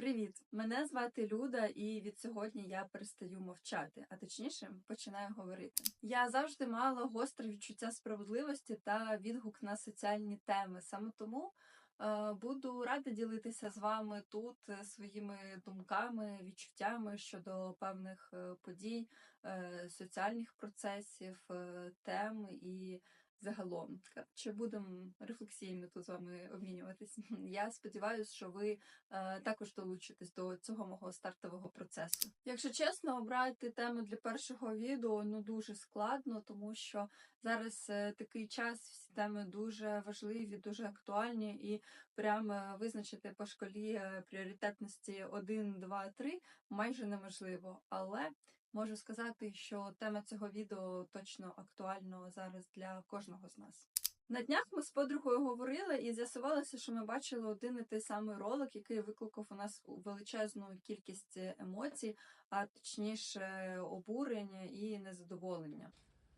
Привіт! Мене звати Люда, і від сьогодні я перестаю мовчати, а точніше починаю говорити. Я завжди мала гостре відчуття справедливості та відгук на соціальні теми. Саме тому е, буду рада ділитися з вами тут е, своїми думками, відчуттями щодо певних е, подій, е, соціальних процесів, е, тем і загалом. Чи будемо рефлексіями тут з вами обмінюватись? Я сподіваюся, що ви е, також долучитесь до цього мого стартового процесу. Якщо чесно, обрати тему для першого відео ну дуже складно, тому що зараз е, такий час, всі теми дуже важливі, дуже актуальні, і прямо е, визначити по шкалі е, пріоритетності 1, 2, 3 майже неможливо. Але можу сказати, що тема цього відео точно актуальна зараз для кожного з нас. На днях ми з подругою говорили і з'ясувалося, що ми бачили один і той самий ролик, який викликав у нас величезну кількість емоцій, а точніше обурення і незадоволення.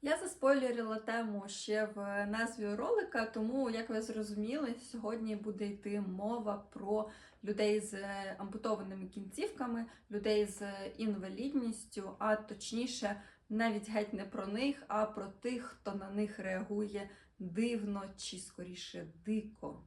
Я заспойлерила тему ще в назві ролика, тому, як ви зрозуміли, сьогодні буде йти мова про людей з ампутованими кінцівками, людей з інвалідністю, а точніше, навіть геть не про них, а про тих, хто на них реагує дивно чи скоріше дико.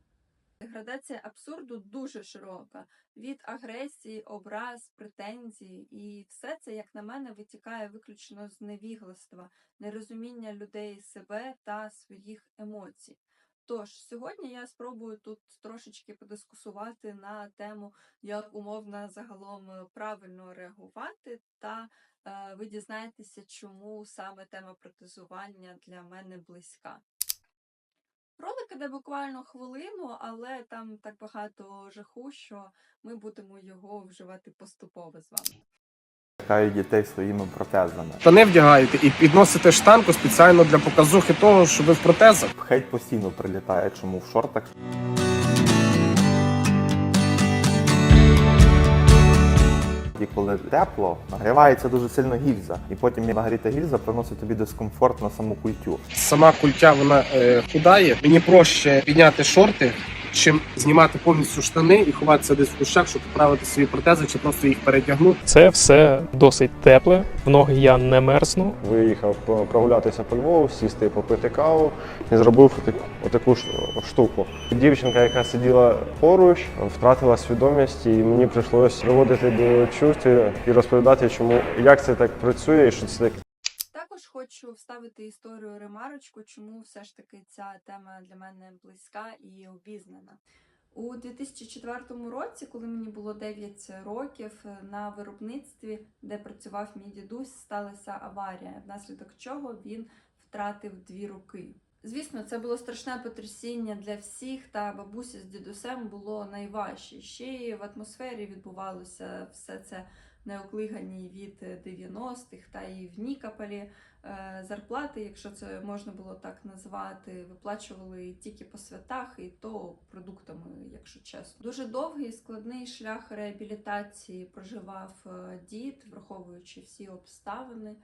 Градація абсурду дуже широка від агресії, образ, претензій, і все це, як на мене, витікає виключно з невігластва, нерозуміння людей себе та своїх емоцій. Тож сьогодні я спробую тут трошечки подискусувати на тему, як умовно загалом е, правильно реагувати, та е, ви дізнаєтеся, чому саме тема протезування для мене близька. Ролик іде буквально хвилину, але там так багато жаху, що ми будемо його вживати поступово з вами. Лякають дітей своїми протезами. Штани вдягаєте і підносите штанку спеціально для показухи того, що ви в протезах. Хейт постійно прилітає, чому в шортах. І коли тепло, нагрівається дуже сильно гільза. І потім нагріта гільза приносить тобі дискомфорт на саму культю. Сама культя вона е, худає. Мені проще підняти шорти, чим знімати повністю штани і ховатися десь в кущах, щоб поправити свої протези чи просто їх передягнути. Це все досить тепле. В ноги я не мерзну. Виїхав прогулятися по Львову, сісти попити каву і зробив отаку ш- штуку. Дівчинка, яка сиділа поруч, втратила свідомість, і мені прийшлося приводити до чувств і розповідати, чому як це так працює і що це таке. Хочу вставити історію ремарочку, чому все ж таки ця тема для мене близька і обізнана. У 2004 році, коли мені було 9 років, на виробництві, де працював мій дідусь, сталася аварія, внаслідок чого він втратив дві руки. Звісно, це було страшне потрясіння для всіх, та бабусі з дідусем було найважче. Ще й в атмосфері відбувалося все це неоклигані від 90-х, та і в Нікополі е, зарплати, якщо це можна було так назвати, виплачували тільки по святах, і то продуктами, якщо чесно. Дуже довгий і складний шлях реабілітації проживав е, дід, враховуючи всі обставини.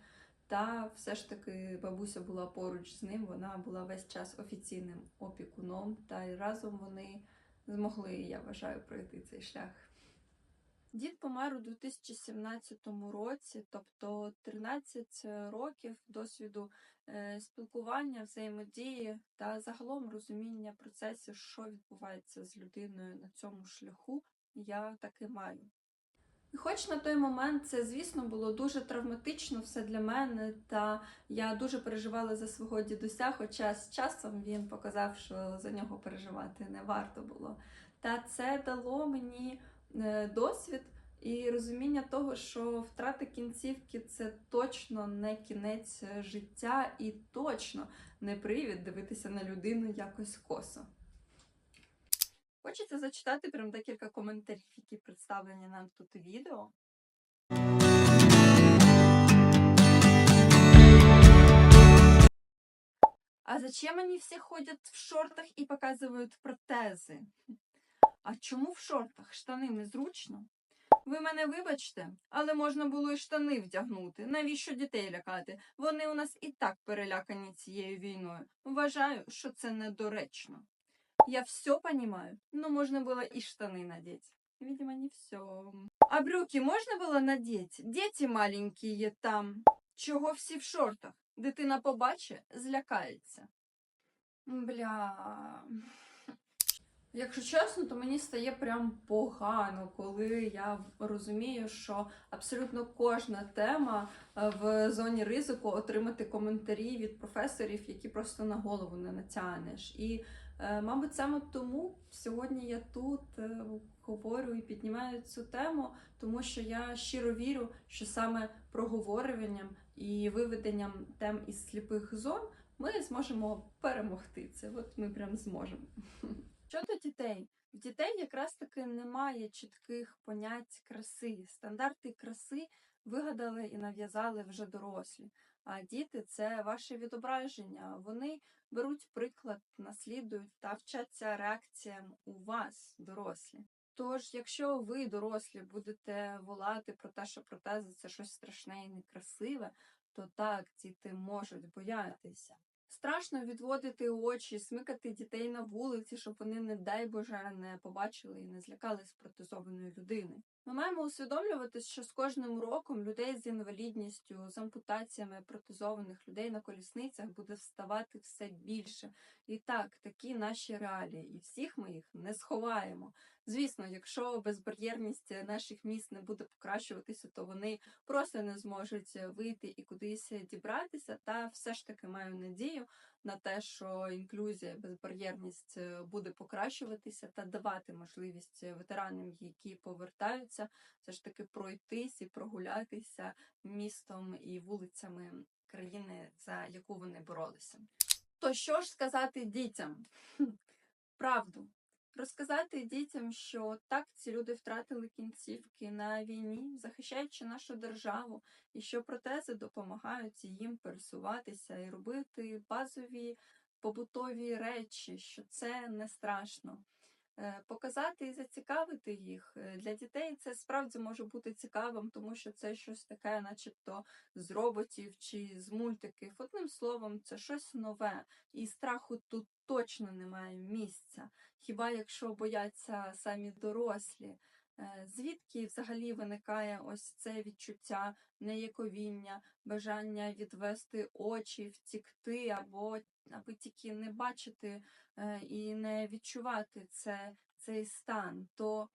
Та все ж таки бабуся була поруч з ним, вона була весь час офіційним опікуном, та й разом вони змогли, я вважаю, пройти цей шлях. Дід помер у 2017 році, тобто 13 років досвіду е, спілкування, взаємодії та загалом розуміння процесів, що відбувається з людиною на цьому шляху, я таки маю. І хоч на той момент це, звісно, було дуже травматично все для мене, та я дуже переживала за свого дідуся, хоча з часом він показав, що за нього переживати не варто було. Та це дало мені е, досвід і розуміння того, що втрата кінцівки це точно не кінець е, життя і точно не привід дивитися на людину якось косо. Хочеться зачитати прям декілька коментарів, які представлені нам тут відео. А зачем они все ходят в шортах и показывают протези? А чому в шортах? Штани незручно? Ви мене вибачте, але можна було і штани вдягнути. Навіщо дітей лякати? Вони у нас і так перелякані цією війною. Вважаю, що це недоречно. Я все понимаю, но можна було і штани надеть. видимо, не все. А брюки можна було надеть? Діти маленькі там. Чого всі в шортах? Дитина побачить, злякається. Бля. Якщо чесно, то мені стає прям погано, коли я розумію, що абсолютно кожна тема е, в зоні ризику отримати коментарі від професорів, які просто на голову не натягнеш. І, е, мабуть, саме тому сьогодні я тут е, говорю і піднімаю цю тему, тому що я щиро вірю, що саме проговорюванням і виведенням тем із сліпих зон ми зможемо перемогти це. От ми прям зможемо. Щодо дітей, в дітей якраз таки немає чітких понять краси. Стандарти краси вигадали і нав'язали вже дорослі. А діти це ваше відображення. Вони беруть приклад, наслідують та вчаться реакціям у вас, дорослі. Тож, якщо ви, дорослі, будете волати про те, що протези це щось страшне і некрасиве, то так, діти можуть боятися. Страшно відводити очі, смикати дітей на вулиці, щоб вони, не дай Боже, не побачили і не злякались протезованої людини. Ми маємо усвідомлювати, що з кожним роком людей з інвалідністю, з ампутаціями протезованих людей на колісницях буде вставати все більше. І так, такі наші реалії, і всіх ми їх не сховаємо. Звісно, якщо безбар'єрність наших міст не буде покращуватися, то вони просто не зможуть вийти і кудись дібратися. Та все ж таки маю надію на те, що інклюзія, безбар'єрність е, буде покращуватися та давати можливість ветеранам, які повертаються, все ж таки пройтись і прогулятися містом і вулицями країни, за яку вони боролися. То що ж сказати дітям? Правду. Розказати дітям, що так ці люди втратили кінцівки на війні, захищаючи нашу державу, і що протези допомагають їм пересуватися і робити базові побутові речі, що це не страшно. Е, Показати і зацікавити їх Е, для дітей це справді може бути цікавим, тому що це щось таке, начебто з роботів чи з мультиків. Одним словом, це щось нове, і страху тут точно немає місця. Хіба якщо бояться самі дорослі? Е, Звідки взагалі виникає ось це відчуття неяковіння, бажання відвести очі, втікти, або аби тільки не бачити е, і не відчувати це, цей стан, то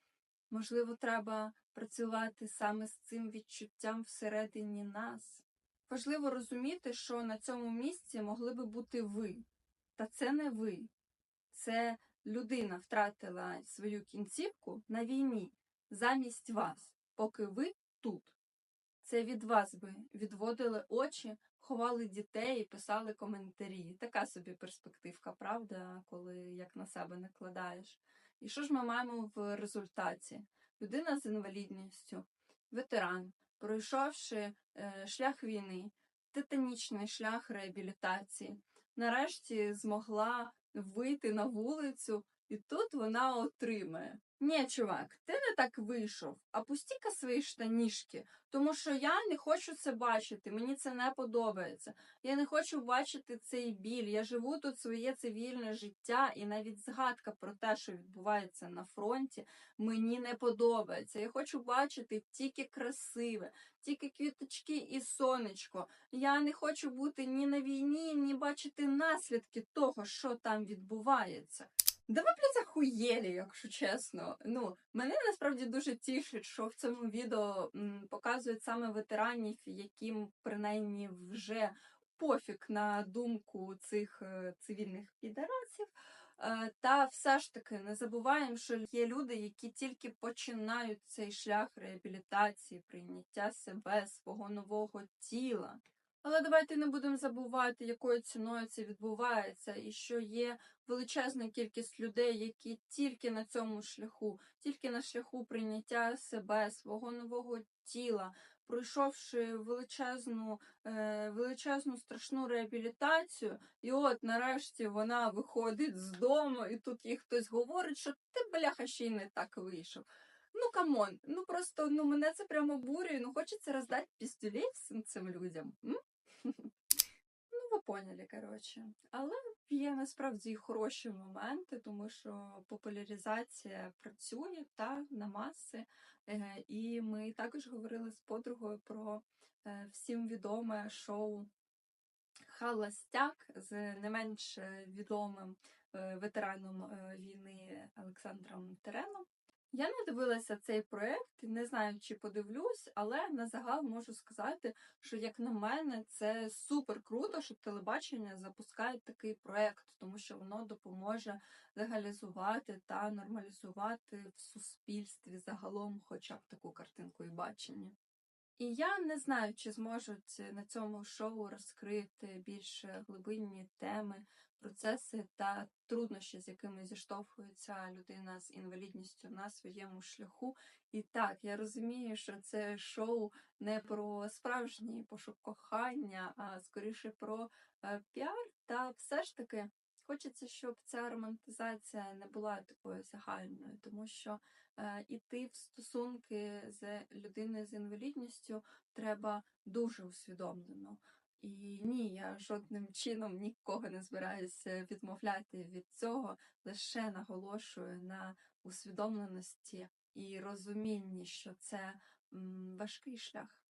можливо треба працювати саме з цим відчуттям всередині нас. Важливо розуміти, що на цьому місці могли би бути ви, та це не ви. Це людина втратила свою кінцівку на війні замість вас, поки ви тут. Це від вас би відводили очі, ховали дітей і писали коментарі. Така собі перспективка, правда, коли як на себе накладаєш. І що ж ми маємо в результаті? Людина з інвалідністю, ветеран, пройшовши е, шлях війни, титанічний шлях реабілітації, нарешті змогла вийти на вулицю, і тут вона отримає. Ні, чувак, ти не так вийшов. Опусти-ка свої штанішки, тому що я не хочу це бачити. Мені це не подобається. Я не хочу бачити цей біль. Я живу тут своє цивільне життя, і навіть згадка про те, що відбувається на фронті, мені не подобається. Я хочу бачити тільки красиве, тільки квіточки і сонечко. Я не хочу бути ні на війні, ні бачити наслідки того, що там відбувається. Да ви, блядь, захуєлі, якщо чесно. Ну, мене насправді дуже тішить, що в цьому відео м, показують саме ветеранів, яким принаймні вже пофіг на думку цих е, цивільних підарасів. Е, Та все ж таки не забуваємо, що є люди, які тільки починають цей шлях реабілітації, прийняття себе, свого нового тіла. Але давайте не будемо забувати, якою ціною це відбувається, і що є величезна кількість людей, які тільки на цьому шляху, тільки на шляху прийняття себе, свого нового тіла, пройшовши величезну, е, величезну страшну реабілітацію, і от нарешті вона виходить з дому, і тут їй хтось говорить, що ти бляха ще й не так вийшов. Ну камон, ну просто ну мене це прямо обурює, ну хочеться роздати пістюлей всім цим людям. М? Ну, ви поняли, коротше. Але Є насправді хороші моменти, тому що популяризація працює та на маси. Е, І ми також говорили з подругою про е, всім відоме шоу Халастяк з не менш е, відомим ветераном війни Олександром Тереном. Я не дивилася цей проект, не знаю, чи подивлюсь, але на загал можу сказати, що як на мене, це супер круто, що телебачення запускає такий проект, тому що воно допоможе легалізувати та нормалізувати в суспільстві загалом, хоча б таку картинку і бачення. І я не знаю, чи зможуть на цьому шоу розкрити більш глибинні теми, процеси та труднощі, з якими зіштовхується людина з інвалідністю на своєму шляху. І так, я розумію, що це шоу не про справжній пошук кохання, а скоріше про е, піар. Та все ж таки хочеться, щоб ця романтизація не була такою загальною, тому що е, іти в стосунки з людиною з інвалідністю треба дуже усвідомлено. І ні, я жодним чином нікого не збираюся відмовляти від цього, лише наголошую на усвідомленості і розумінні, що це важкий шлях.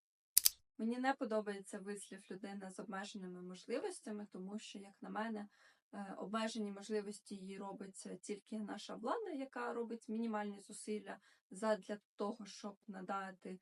Мені не подобається вислів людина з обмеженими можливостями, тому що, як на мене, е, обмежені можливості її робить тільки наша влада, яка робить мінімальні зусилля задля того, щоб надати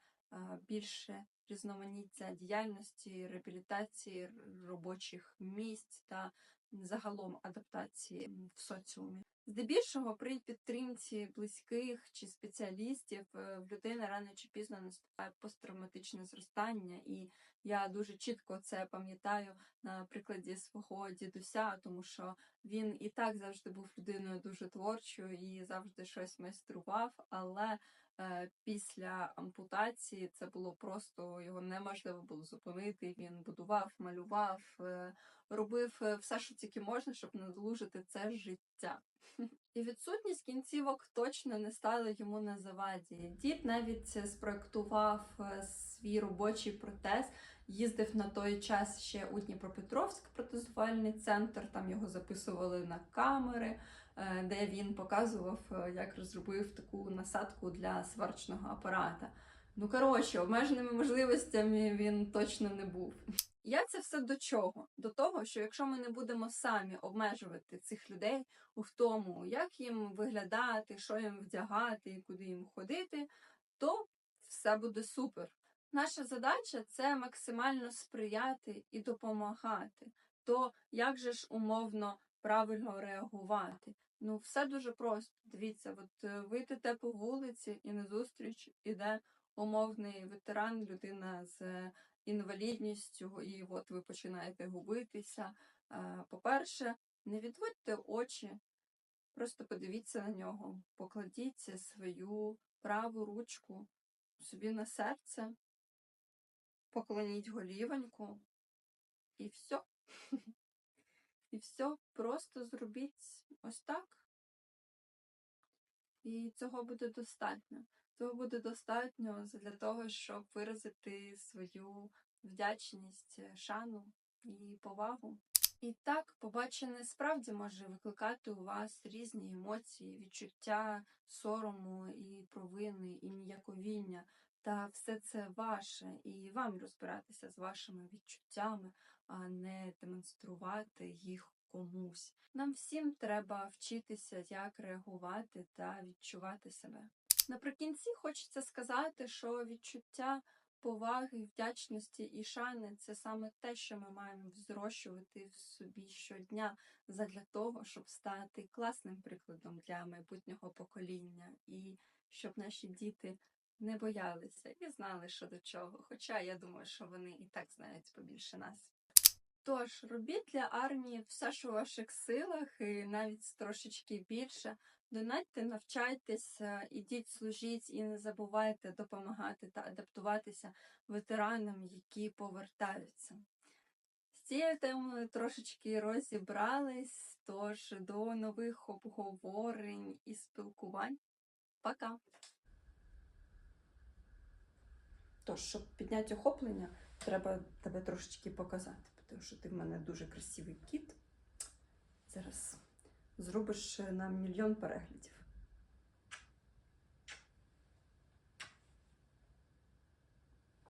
більше різноманіття діяльності, реабілітації робочих місць та загалом адаптації в соціумі. Здебільшого при підтримці близьких чи спеціалістів е, в людини рано чи пізно наступає посттравматичне зростання, і я дуже чітко це пам'ятаю на прикладі свого дідуся, тому що він і так завжди був людиною дуже творчою і завжди щось майстрував, але після ампутації це було просто його неможливо було зупинити. Він будував, малював, е, робив е, все, що тільки можна, щоб надолужити це життя. І відсутність кінцівок точно не стала йому на заваді. Дід навіть спроектував е, свій робочий протез, їздив на той час ще у Дніпропетровськ протезувальний центр. Там його записували на камери, е, де він показував, е, як розробив таку насадку для сварочного апарата. Ну коротше, обмеженими можливостями він точно не був. Я це все до чого? До того, що якщо ми не будемо самі обмежувати цих людей у тому, як їм виглядати, що їм вдягати і куди їм ходити, то все буде супер. Наша задача це максимально сприяти і допомагати. То як же ж умовно правильно реагувати? Ну, все дуже просто. Дивіться, от е, ви йдете по вулиці і назустріч іде умовний ветеран, людина з інвалідністю, і от ви починаєте губитися. Е, По-перше, не відводьте очі, просто подивіться на нього, покладіть свою праву ручку собі на серце, поклоніть голівоньку, і все. І все, просто зробіть ось так. І цього буде достатньо. Цього буде достатньо для того, щоб виразити свою вдячність, шану і повагу. І так, побачене справді може викликати у вас різні емоції, відчуття сорому і провини, і ніяковіння. Та все це ваше, і вам розбиратися з вашими відчуттями, а не демонструвати їх комусь. Нам всім треба вчитися, як реагувати та відчувати себе. Наприкінці хочеться сказати, що відчуття поваги, вдячності і шани це саме те, що ми маємо взрощувати в собі щодня задля того, щоб стати класним прикладом для майбутнього покоління, і щоб наші діти не боялися і знали, що до чого. Хоча я думаю, що вони і так знають побільше нас. Тож робіть для армії все, що в ваших силах, і навіть трошечки більше. Донатьте, навчайтеся, ідіть, служіть і не забувайте допомагати та адаптуватися ветеранам, які повертаються. З цією темою трошечки розібрались, тож до нових обговорень і спілкувань. Пока! Тож, щоб підняти охоплення, треба тебе трошечки показати, тому що ти в мене дуже красивий кіт. Зараз зробиш е, нам мільйон переглядів.